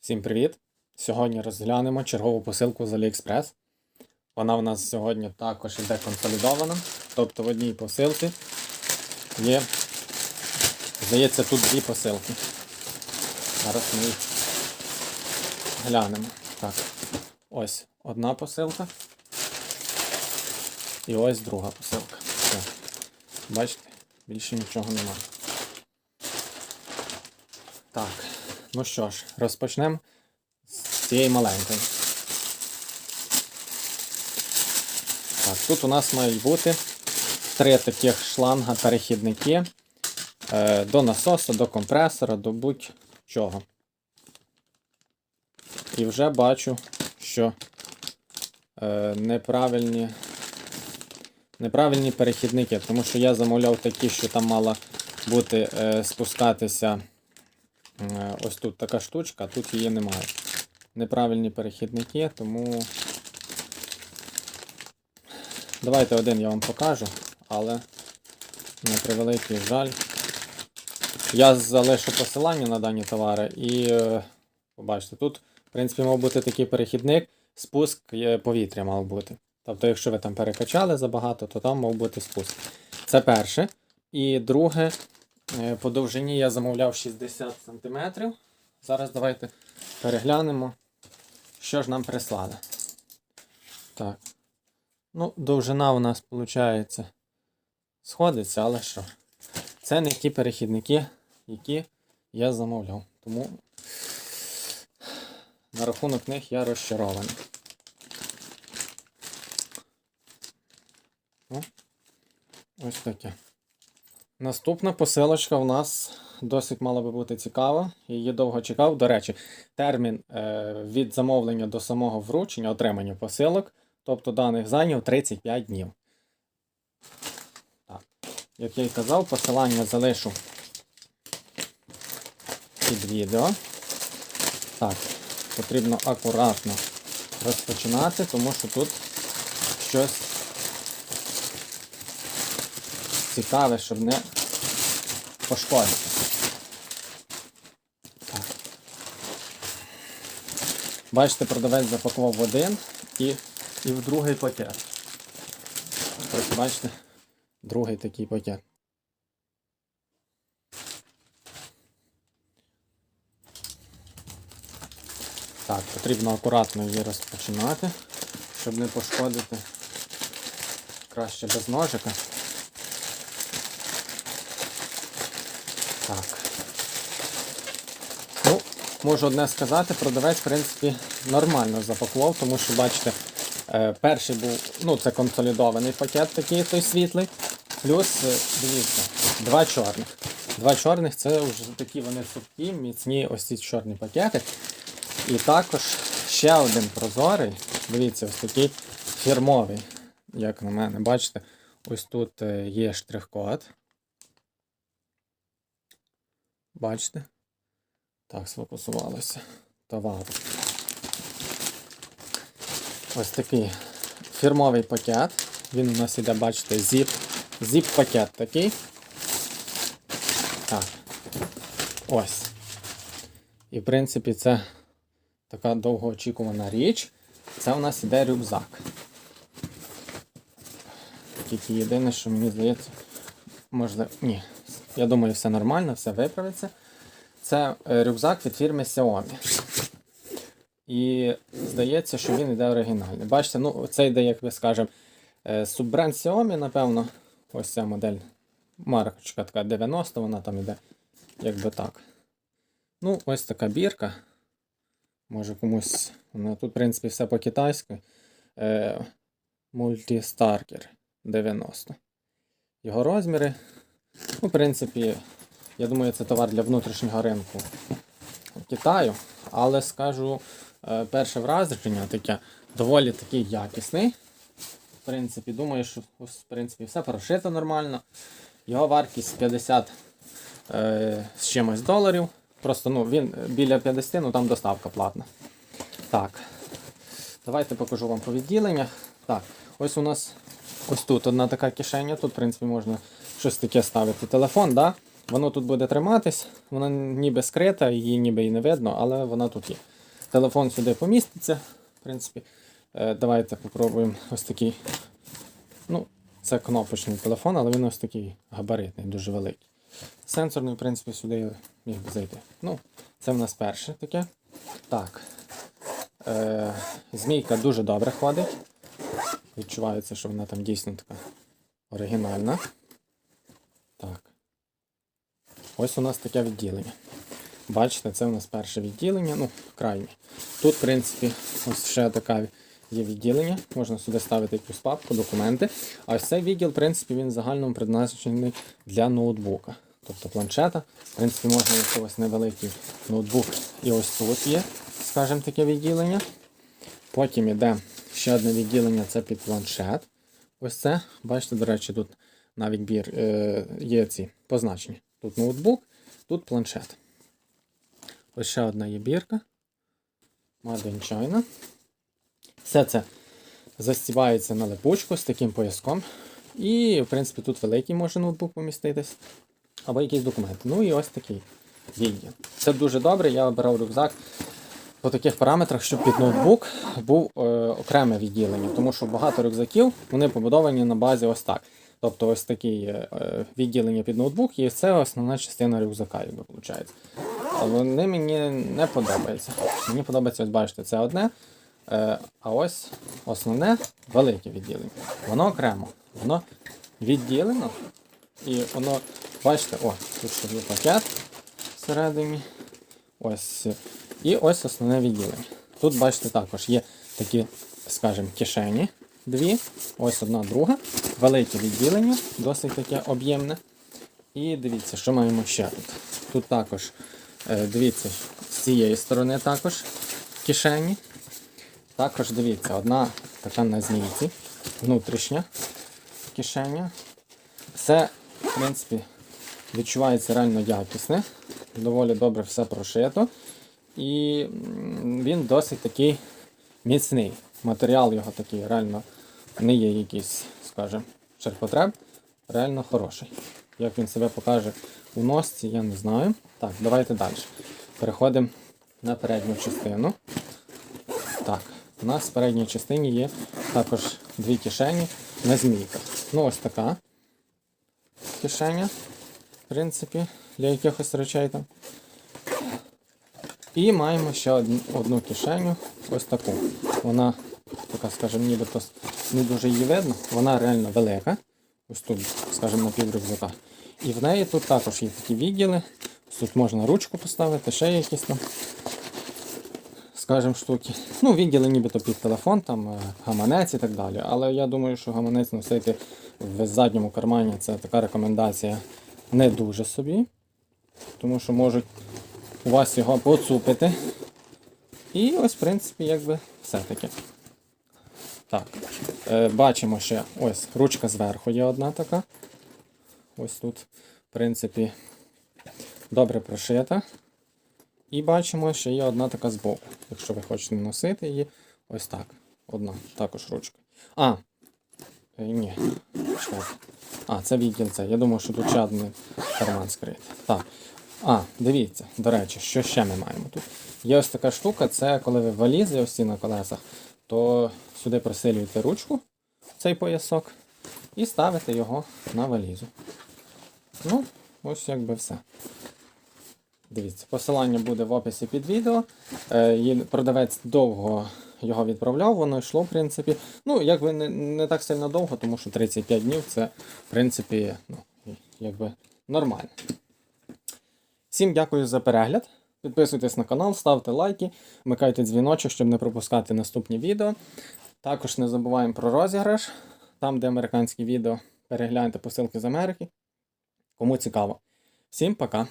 Всім привіт! Сьогодні розглянемо чергову посилку з AliExpress. Вона в нас сьогодні також іде консолідована. Тобто в одній посилці є, здається, тут дві посилки. Зараз ми їх глянемо. Так, ось одна посилка. І ось друга посилка. Все. Бачите, більше нічого немає. Так, ну що ж, розпочнемо з цієї маленької. Так, тут у нас мають бути три таких шланга перехідники е, до насосу, до компресора, до будь-чого. І вже бачу, що е, неправильні, неправильні перехідники, тому що я замовляв такі, що там мала бути е, спускатися. Е, Ось тут така штучка, тут її немає. Неправильні перехідники, тому давайте один я вам покажу, але на превеликий жаль. Я залишу посилання на дані товари і е, побачите, тут, в принципі, мав бути такий перехідник, спуск е, повітря мав бути. Тобто, якщо ви там перекачали забагато, то там мав бути спуск. Це перше. І друге, По довжині я замовляв 60 см. Зараз давайте переглянемо, що ж нам прислали. Так. Ну, довжина у нас, виходить, сходиться, але що? Це не ті перехідники, які я замовляв. Тому на рахунок них я розчарований. Ось таке. Наступна посилочка в нас досить мала би бути цікава. Її довго чекав. До речі, термін е, від замовлення до самого вручення, отримання посилок, тобто даних зайняв 35 днів. Так. Як я й казав, посилання залишу під відео. Так, потрібно акуратно розпочинати, тому що тут щось цікаве, щоб не пошкодити. Так. Бачите, продавець запакував в один і, і в другий пакет. Ось бачите, другий такий пакет. Так, потрібно акуратно її розпочинати, щоб не пошкодити. Краще без ножика. Так. Ну, можу одне сказати, продавець, в принципі, нормально запакував, тому що, бачите, е, перший був, ну, це консолідований пакет такий той світлий. Плюс, е, дивіться, два чорних. Два чорних це вже такі вони сухі, міцні ось ці чорні пакети. І також ще один прозорий. Дивіться, ось такий фірмовий, як на мене. Бачите, ось тут е, є штрих-код. Бачите? Так, сфокусувалося. Товар. Ось такий фірмовий пакет. Він у нас іде, бачите, зіп. Зіп-пакет такий. Так. Ось. І в принципі це така довгоочікувана річ. Це у нас іде рюкзак. Тільки єдине, що мені здається, можливо. Ні, я думаю, все нормально, все виправиться. Це е, рюкзак від фірми Xiaomi. І здається, що він йде оригінальний. Бачите, ну це йде, як би скажемо, е, суббренд Xiaomi, напевно. Ось ця модель. Марочка така 90, вона там йде, якби так. Ну, ось така бірка. Може комусь. Вона тут, в принципі, все по-китайськи. Е, Multistarker 90. Його розміри. Ну, в принципі, я думаю, це товар для внутрішнього ринку Китаю. Але скажу, е, перше враження таке доволі такий якісний. В принципі, думаю, що в принципі, все прошито нормально. Його вартість 50 е, з чимось доларів. Просто ну, він біля 50, ну там доставка платна. Так. Давайте покажу вам по відділеннях. Так, ось у нас ось тут одна така кишеня. Тут, в принципі, можна щось таке ставити. Телефон, да? Воно тут буде триматись, вона ніби скрита, її ніби і не видно, але вона тут є. Телефон сюди поміститься. В принципі, Е, давайте попробуємо ось такий. Ну, це кнопочний телефон, але він ось такий габаритний, дуже великий. Сенсорний, в принципі, сюди міг би зайти. Ну, це в нас перше таке. Так. Е, змійка дуже добре ходить. Відчувається, що вона там дійсно така оригінальна. Так. Ось у нас таке відділення. Бачите, це у нас перше відділення, ну, крайнє. Тут, в принципі, ось ще така є відділення. Можна сюди ставити якусь папку, документи. А ось цей відділ, в принципі, він загальному призначений для ноутбука. Тобто планшета. В принципі, можна ось невеликий ноутбук. І ось тут є, скажімо, таке відділення. Потім іде ще одне відділення це під планшет. Ось це. Бачите, до речі, тут навіть бір, е, є ці позначення. Тут ноутбук, тут планшет. Ось ще одна є бірка. Made in China. Все це застібається на липучку з таким пояском. І, в принципі, тут великий може ноутбук поміститись. Або якісь документи. Ну і ось такий відділ. Це дуже добре. Я обирав рюкзак по таких параметрах, щоб під ноутбук був е, окреме відділення. Тому що багато рюкзаків вони побудовані на базі ось так. Тобто ось таке е, відділення під ноутбук, і це основна частина рюкзака, якби виходить. Вони мені не подобаються. Мені подобається, ось бачите, це одне. Е, а ось основне велике відділення. Воно окремо. Воно відділено. І воно, бачите, о, тут є пакет всередині. Ось. І ось основне відділення. Тут, бачите, також є такі, скажімо, кишені. Дві, ось одна друга. Велике відділення, досить таке об'ємне. І дивіться, що маємо ще тут. Тут також, е, дивіться, з цієї сторони також кишені. Також дивіться, одна така на змійці, внутрішня кишеня. Все, в принципі, відчувається реально якісне. Доволі добре все прошито. І він досить такий міцний. Матеріал його такий реально не є якийсь, скажімо, ширпотреб. Реально хороший. Як він себе покаже у носці, я не знаю. Так, давайте далі. Переходимо на передню частину. Так, у нас в передній частині є також дві кишені на змійках. Ну, ось така кишеня, в принципі, для якихось речей там. І маємо ще одну, кишеню, ось таку. Вона така, скажімо, нібито не дуже її видно. Вона реально велика. Ось тут, скажімо, на піврюкзака. І в неї тут також є такі відділи. Тут можна ручку поставити, ще якісь там, скажімо, штуки. Ну, відділи нібито під телефон, там е, гаманець і так далі. Але я думаю, що гаманець носити в задньому кармані це така рекомендація не дуже собі. Тому що можуть у вас його поцупити. І ось, в принципі, якби все-таки. Так. Е, бачимо ще ось ручка зверху є одна така. Ось тут, в принципі, добре прошита. І бачимо, що є одна така збоку. Якщо ви хочете носити її, ось так. Одна також ручка. А, е, ні. А, це відділ це. Я думаю, що тут ще один карман скритий. Так. А, дивіться, до речі, що ще ми маємо тут? Є ось така штука, це коли ви валізи ось ці на колесах, то сюди присилюєте ручку, цей поясок, і ставите його на валізу. Ну, ось якби все. Дивіться, посилання буде в описі під відео. Е, продавець довго його відправляв, воно йшло, в принципі. Ну, якби не, не так сильно довго, тому що 35 днів це, в принципі, ну, якби нормально. Всім дякую за перегляд. Підписуйтесь на канал, ставте лайки, вмикайте дзвіночок, щоб не пропускати наступні відео. Також не забуваємо про розіграш. Там, де американські відео, перегляньте посилки з Америки. Кому цікаво. Всім пока!